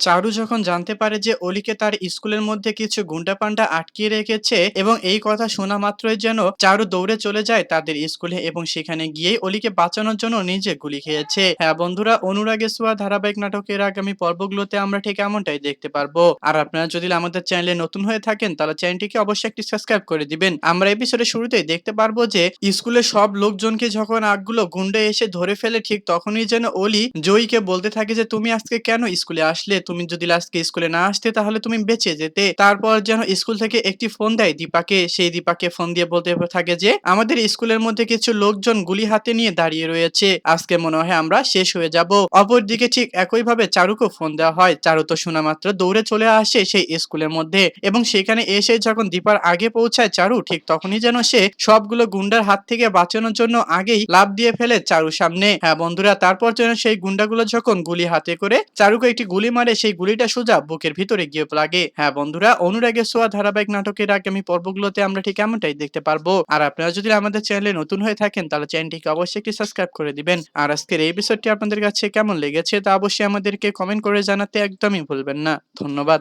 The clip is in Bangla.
চারু যখন জানতে পারে যে অলিকে তার স্কুলের মধ্যে কিছু গুন্ডা পান্ডা আটকিয়ে রেখেছে এবং এই কথা শোনা মাত্রই যেন চারু দৌড়ে চলে যায় তাদের স্কুলে এবং সেখানে গিয়ে অলিকে বাঁচানোর জন্য নিজে গুলি খেয়েছে। হ্যাঁ বন্ধুরা, অনুরাগে সোয়া ধারাবাহিক নাটকের আগামী পর্বগুলোতে আমরা ঠিক এমনটাই দেখতে পারব। আর আপনারা যদি আমাদের চ্যানেলে নতুন হয়ে থাকেন, তাহলে চ্যানেলটিকে অবশ্যই একটি সাবস্ক্রাইব করে দিবেন। আমরা এপিসোডের শুরুতেই দেখতে পারব যে স্কুলের সব লোকজনকে যখন আগগুলো গুন্ডে এসে ধরে ফেলে, ঠিক তখনই যেন অলি জয়ীকে বলতে থাকে যে, তুমি আজকে কেন স্কুলে আসলে? তুমি যদি আজকে স্কুলে না আসতে, তাহলে তুমি বেঁচে যেতে। তারপর যেন স্কুল থেকে একটি ফোন দেয় দীপাকে। সেই দীপাকে ফোন দিয়ে বলতে থাকে যে, আমাদের স্কুলের মধ্যে কিছু লোকজন গুলি হাতে নিয়ে দাঁড়িয়ে রয়েছে। আজকে মনে হয় আমরা শেষ হয়ে যাব। অপরদিকে ঠিক একইভাবে চারুকে ফোন দেওয়া হয়। চারু তো শোনা মাত্র দৌড়ে চলে আসে সেই স্কুলের মধ্যে। এবং সেখানে এসে যখন দীপার আগে পৌঁছায় চারু, ঠিক তখনই যেন সে সবগুলো গুন্ডার হাত থেকে বাঁচানোর জন্য আগেই লাভ দিয়ে ফেলে চারু সামনে। হ্যাঁ বন্ধুরা, তারপর যেন সেই গুন্ডাগুলো যখন গুলি হাতে করে, চারুকে একটি গুলি মারে সেই গুলিটা সোজা বুকের ভিতরে গিয়ে লাগে। হ্যাঁ বন্ধুরা, অনুরাগের সোয়া ধারাবাহিক নাটকের আগামী পর্বগুলোতে আমরা ঠিক এমনটাই দেখতে পারব। আর আপনারা যদি আমাদের চ্যানেলে নতুন হয়ে থাকেন, তাহলে চ্যানেলটিকে অবশ্যই একটি সাবস্ক্রাইব করে দিবেন। আর আজকের এই বিষয়টি আপনাদের কাছে কেমন লেগেছে তা অবশ্যই আমাদেরকে কমেন্ট করে জানাতে একদমই ভুলবেন না। ধন্যবাদ।